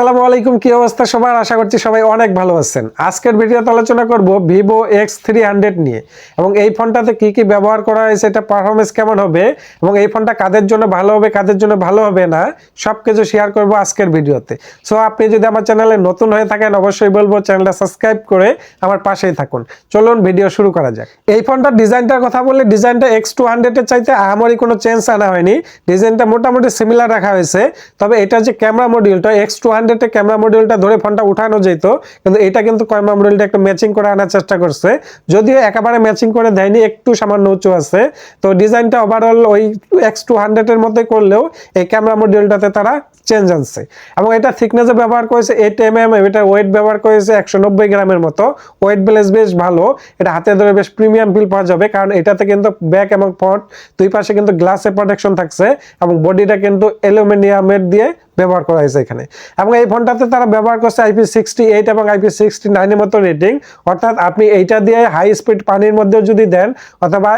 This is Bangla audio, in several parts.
আসসালামু আলাইকুম, কি অবস্থা সবার? আশা করছি সবাই অনেক ভালো আছেন। আজকের ভিডিওতে আলোচনা করব ভিভো এক্স থ্রি হান্ড্রেড নিয়ে। এবং এই ফোনটাতে কি কি ব্যবহার করা হয়েছে, এটা পারফরমেন্স কেমন হবে, এবং এই ফোনটা কাদের জন্য ভালো হবে, কাদের জন্য ভালো হবে না সব কিছু শেয়ার করব আজকের ভিডিওতে। সো আপনি যদি আমার চ্যানেলে নতুন হয়ে থাকেন, অবশ্যই বলব চ্যানেলটা সাবস্ক্রাইব করে আমার পাশেই থাকুন। চলুন, ভিডিও শুরু করা যাক। এই ফোনটার ডিজাইনটার কথা বললে ডিজাইনটা এক্স টু হান্ড্রেডের চাইতে আমারই কোনো চেঞ্জ আনা হয়নি। ডিজাইনটা মোটামুটি সিমিলার রাখা হয়েছে। তবে এটা যে ক্যামেরা মডিউলটা এক্স টু ক্যামেরা মডিউলটা ধরে ফোনটা উঠানো যেত, কিন্তু এটা কিন্তু ক্যামেরা মডিউলটা একটু ম্যাচিং করে আনার চেষ্টা করছে। যদিও একেবারে ম্যাচিং করে দেয়নি, একটু সামান্য উঁচু আছে। তো ডিজাইনটা ওভারঅল ওই এক্স টু হান্ড্রেডের মধ্যে করলেও এই ক্যামেরা মডিউলটাতে তারা চেঞ্জ আনছে। এবং এটা থিকনেসে ব্যবহার করেছে এইট এম এম এটা ওয়েট ব্যবহার করেছে একশো নব্বই গ্রামের মতো। ওয়েট ব্যালেন্স বেশ ভালো, এটা হাতে ধরে বেশ প্রিমিয়াম ফিল পাওয়া যাবে, কারণ এটাতে কিন্তু ব্যাক এবং ফ্রন্ট দুই পাশে কিন্তু গ্লাসে প্রোটেকশন থাকছে এবং বডিটা কিন্তু অ্যালুমিনিয়ামের দিয়ে ব্যবহার করা হয়েছে এখানে। এবং এই ফোনটাতে তারা ব্যবহার করছে আইপি সিক্সটি এইট এবং আইপি সিক্সটি নাইনের মতো রেটিং। অর্থাৎ আপনি এইটা দিয়ে হাই স্পিড পানির মধ্যেও যদি দেন, অথবা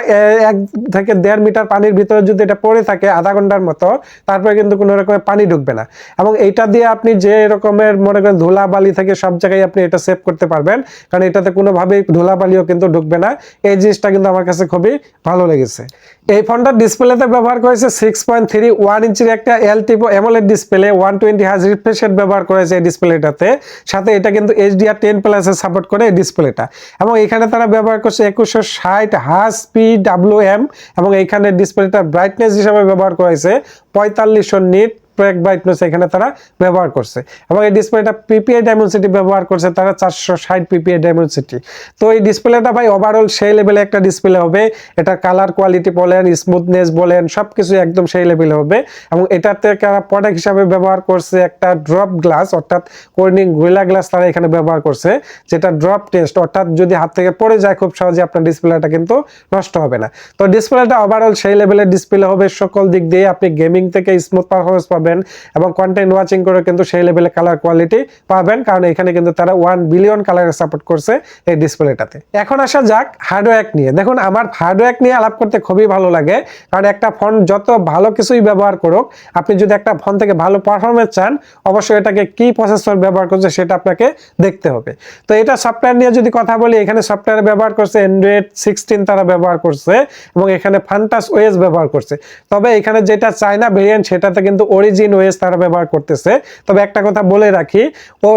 এক থেকে দেড় মিটার পানির ভিতরে যদি এটা পড়ে থাকে আধা ঘণ্টার মতো, তারপরে কিন্তু কোনো রকমের পানি ঢুকবে না। এবং এইটা দিয়ে আপনি যে রকমের মনে করেন ধুলা বালি থেকে সব জায়গায় আপনি এটা সেভ করতে পারবেন, কারণ এটাতে কোনোভাবেই ধুলা বালিও কিন্তু ঢুকবে না। এই জিনিসটা কিন্তু আমার কাছে খুবই ভালো লেগেছে। এই ফোনটার ডিসপ্লেতে ব্যবহার করেছে সিক্স পয়েন্ট থ্রি ওয়ান ইঞ্চির একটা L TPO AMOLED display one twenty হাজ রিফ্রেশ ব্যবহার করেছে এই ডিসপ্লেটাতে সাথে এটা কিন্তু এইচডিআর টেন প্লাসের সাপোর্ট করে এই ডিসপ্লেটা এবং এখানে তারা ব্যবহার করছে একুশশো ষাট হাজ পি ডাব্লিউ এম এবং এইখানে ডিসপ্লেটার ব্রাইটনেস হিসাবে ব্যবহার করেছে পঁয়তাল্লিশশো নিট প্রোয়েক্ট ব্রাইটনেস এখানে তারা ব্যবহার করছে। এবং এই ডিসপ্লেটা পিপিআই ডায়মন্সিটি ব্যবহার করছে, তারা চারশো ষাট পিপিআই ডায়মন্সিটি তো এই ডিসপ্লেটা ভাই ওভারঅল সেই লেভেলে একটা ডিসপ্লে হবে। এটার কালার কোয়ালিটি বলেন স্মুথনেস বলেন সব কিছু একদম সেই লেভেলে হবে। এবং এটাতে তারা প্রোডাক্ট হিসাবে ব্যবহার করছে একটা ড্রপ গ্লাস অর্থাৎ কোর্নিং গুইলা গ্লাস তারা এখানে ব্যবহার করছে, যেটা ড্রপ টেস্ট অর্থাৎ যদি হাত থেকে পড়ে যায়, খুব সহজে আপনার ডিসপ্লেটা কিন্তু নষ্ট হবে না। তো ডিসপ্লেটা ওভারঅল সেই লেভেলের ডিসপ্লে হবে, সকল দিক দিয়ে আপনি গেমিং থেকে স্মুথ পারফরমেন্স পাবেন। এবং কন্টেন্ট ওয়াচিং করে কিন্তু সেই লেভেলে কালার কোয়ালিটি পাবেন, কারণ এখানে কিন্তু তারা ওয়ান বিলিয়ন কালারের সাপোর্ট করছে এই ডিসপ্লেটাতে এখন আসা যাক হার্ডওয়্যার নিয়ে। দেখুন, আমার হার্ডওয়্যার নিয়ে আলাপ করতে খুবই ভালো লাগে, কারণ একটা ফোন যত ভালো কিছুই ব্যবহার করুক, আপনি যদি একটা ফোন থেকে ভালো পারফরমেন্স চান, অবশ্যই এটাকে কি প্রসেসর ব্যবহার করছে সেটা আপনাকে দেখতে হবে। তো এটা সফটওয়্যার নিয়ে যদি কথা বলি, এখানে সফটওয়্যার ব্যবহার করছে অ্যান্ড্রয়েড সিক্সটিন তারা ব্যবহার করছে এবং এখানে ফান্টাস ওয়েস ব্যবহার করছে। তবে এখানে যেটা চায়না ভেরিয়েন্ট সেটাতে কিন্তু অরিজিন ওয়েস তারা ব্যবহার করতেছে। তবে একটা কথা বলে রাখি, ও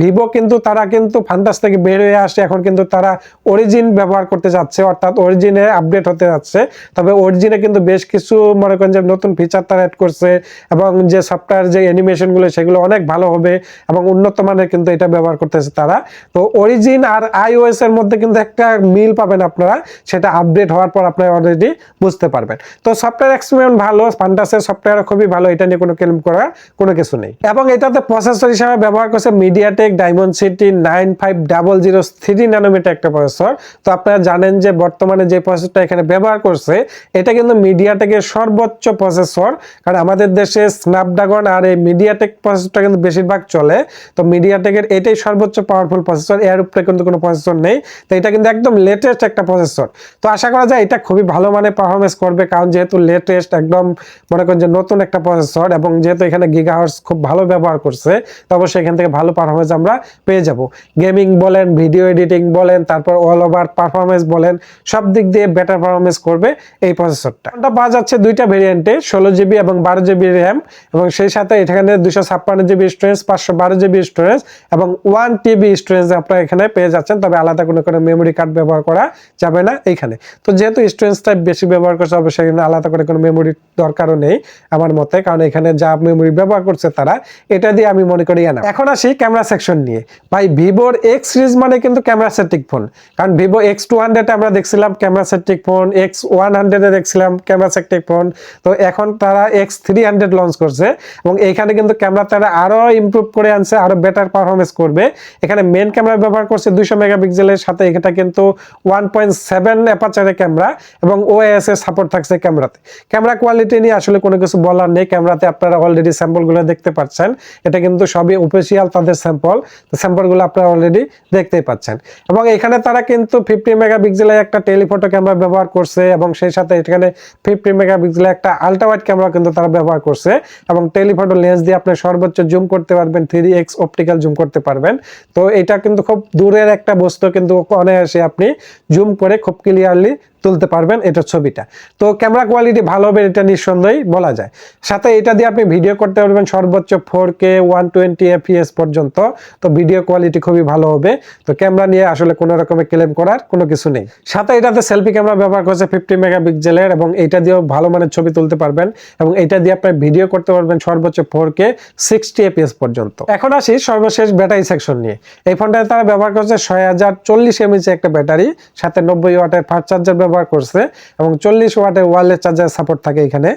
ভিভো কিন্তু তারা কিন্তু ফান্টাস থেকে বের হয়ে আসে, এখন কিন্তু তারা অরিজিন ব্যবহার করতে যাচ্ছে, অর্থাৎ অরিজিনে আপডেট হতে যাচ্ছে। তবে অরিজিনে কিন্তু বেশ কিছু মনে করেন যে নতুন ফিচার তারা অ্যাড করছে, এবং যে সফটওয়্যার যে অ্যানিমেশনগুলো সেগুলো অনেক ভালো হবে, এবং উন্নত মানের কিন্তু এটা ব্যবহার করতেছে তারা। তো অরিজিন আর আইওএস এর মধ্যে কিন্তু একটা মিল পাবেন আপনারা, সেটা আপডেট হওয়ার পর আপনারা অলরেডি বুঝতে পারবেন। তো সফটওয়্যার এক্সপেরিমেন্ট ভালো ফান্টাসের সফটওয়্যার খুবই ভালো, এটা নিয়ে কোনো ক্লেম করার কোনো কিছু নেই। এবং এটাতে প্রসেসর হিসাবে ব্যবহার করছে MediaTek Dimensity nine five double zero three nanometer একটা প্রসেসর তো আপনারা জানেন যে বর্তমানে যে প্রসেসরটা এখানে ব্যবহার করছে, এটা কিন্তু মিডিয়াটেকের সর্বোচ্চ প্রসেসর কারণ আমাদের দেশে স্ন্যাপড্রাগন আর এই মিডিয়াটেক প্রসেসরটা কিন্তু বেশিরভাগ চলে। তো মিডিয়াটেকের এটাই সর্বোচ্চ পাওয়ারফুল প্রসেসর এর উপরে কিন্তু কোনো প্রসেসর নেই। তো এটা কিন্তু একদম লেটেস্ট একটা প্রসেসর তো আশা করা যায় এটা খুবই ভালো মানে পারফরমেন্স করবে, কারণ যেহেতু লেটেস্ট একদম মনে করেন যে নতুন একটা প্রসেসর এবং যেহেতু এখানে গিগাহার্স খুব ভালো ব্যবহার করছে, তো অবশ্যই এখান থেকে ভালো পারফরমেন্স আমরা পেয়ে যাব। গেমিং বলেন ভিডিও এডিটিং বলেন, তারপর অল ওভার পারফরমেন্স বলেন, সব দিক দিয়ে বেটার পারফরমেন্স করবে এই প্রসেসরটা এটা পাওয়া যাচ্ছে দুইটা ভেরিয়েন্টে ষোলো জিবি এবং বারো জিবি র্যাম এবং সেই সাথে এখানে দুশো ছাপ্পান্ন জিবি স্টোরেজ পাঁচশো বারো জিবি স্টোরেজ এবং ওয়ান টিবি স্টোরেজ আপনারা এখানে পেয়ে যাচ্ছেন, তবে আলাদা কোনো কোনো মেমোরি কার্ড ব্যবহার করা যাবে না এইখানে তো যেহেতু স্টোরেজ টাইপ বেশি ব্যবহার করছে, অবশ্যই আলাদা করে কোনো মেমোরি দরকারও নেই আমার মতে, কারণ এখানে যা মেমোরি ব্যবহার করছে তারা, এটা দিয়ে আমি মনে করি না এখন আসি ক্যামেরা সেকশন নিয়ে। ভাই ভিভোর এক্স সিরিজ মানে কিন্তু ক্যামেরা সেটিক ফোন কারণ ভিভো এক্স টু আমরা দেখছিলাম camera centric phone X one দেখছিলাম ক্যামেরা সেটিক ফোন তো এখন তারা এক্স থ্রি হান্ড্রেড লঞ্চ করছে এবং এইখানে কিন্তু ক্যামেরা তারা আরও ইমপ্রুভ করে আনছে, আরও বেটার পারফরমেন্স করবে। এখানে মেন ক্যামেরা ব্যবহার করছে দুইশো মেগাপিক্সেলের সাথে। এটা কিন্তু ওয়ান পয়েন্ট সেভেন অ্যাপাচারের ক্যামেরা এবং ওএস এর সাপোর্ট থাকছে ক্যামেরাতে ক্যামেরা কোয়ালিটি নিয়ে আসলে কোনো কিছু বলার নেই। ক্যামেরাতে আপনারা আপনারা অলরেডি স্যাম্পলগুলো দেখতে পাচ্ছেন। এটা কিন্তু সবই অফিসিয়াল তাদের স্যাম্পল তো স্যাম্পলগুলো আপনারা অলরেডি দেখতেই পাচ্ছেন। এবং এখানে তারা কিন্তু ফিফটি মেগাপিক্সেলের একটা টেলিফটো ক্যামেরা ব্যবহার করছে এবং সেই সাথে এখানে ফিফটি মেগাপিক্সেলের একটা আলট্রা ওয়াইড ক্যামেরা কিন্তু তারা ব্যবহার করছে এবং টেলিফটো লেন্স দিয়ে আপনি সর্বোচ্চ জুম করতে পারবেন থ্রি এক্স অপটিক্যাল জুম করতে পারবেন। তো এটা কিন্তু খুব দূরের একটা বস্তু, কিন্তু অনায়াসে আপনি জুম করে খুব ক্লিয়ারলি তুলতে পারবেন এটার ছবিটা। তো ক্যামেরা কোয়ালিটি ভালো হবে এটা নিঃসন্দেহে বলা যায়। সাথে এটা দিয়ে আপনি ভিডিও করতে পারবেন সর্বোচ্চ four K one twenty FPS পর্যন্ত। তো ভিডিও কোয়ালিটি খুবই ভালো হবে। তো ক্যামেরা নিয়ে আসলে কোনো রকমের ক্লেম করার কোনো কিছু নেই। সাথে এটাতে সেলফি ক্যামেরা ব্যবহার করছে ফিফটি মেগাপিক্সেলের এবং এটা দিয়েও ভালো মানের ছবি তুলতে পারবেন এবং এটা দিয়ে আপনি ভিডিও করতে পারবেন সর্বোচ্চ ফোর কে সিক্সটি এপিএস পর্যন্ত। এখন আসি সর্বশেষ ব্যাটারি সেকশন নিয়ে। এই ফোনটায় তারা ব্যবহার করছে ছয় হাজার চল্লিশ এমএচ একটা ব্যাটারি সাথে নব্বই ওয়াটের ফাস্ট চার্জার ব্যবহার করছে এবং চল্লিশ ওয়াটের ওয়ারলেস চার্জার সাপোর্ট থাকে এখানে।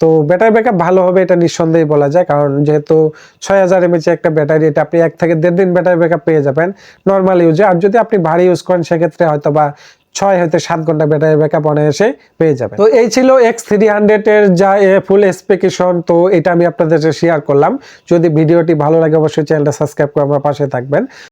তো ব্যাটারি ব্যাকআপ ভালো হবে এটা নিঃসন্দেহে বলা যায়, কারণ যেহেতু ছয় হাজার এমএচ একটা ব্যাটারি এটা আপনি এক থেকে দেড় দিন ব্যাটারি ব্যাকআপ পেয়ে যাবেন নর্মাল ইউজে আর যদি আপনি ভারী ইউজ করেন, সেক্ষেত্রে হয়তো বা ছয় হইতে সাত ঘণ্টা ব্যাটারি ব্যাকআপ অনায়াসে পেয়ে যাবে তো এই ছিল এক্স থ্রি হান্ড্রেড এর যা ফুল স্পেকেশন তো এটা আমি আপনাদের শেয়ার করলাম। যদি ভিডিওটি ভালো লাগে, অবশ্যই চ্যানেলটা সাবস্ক্রাইব করে আমার পাশে থাকবেন।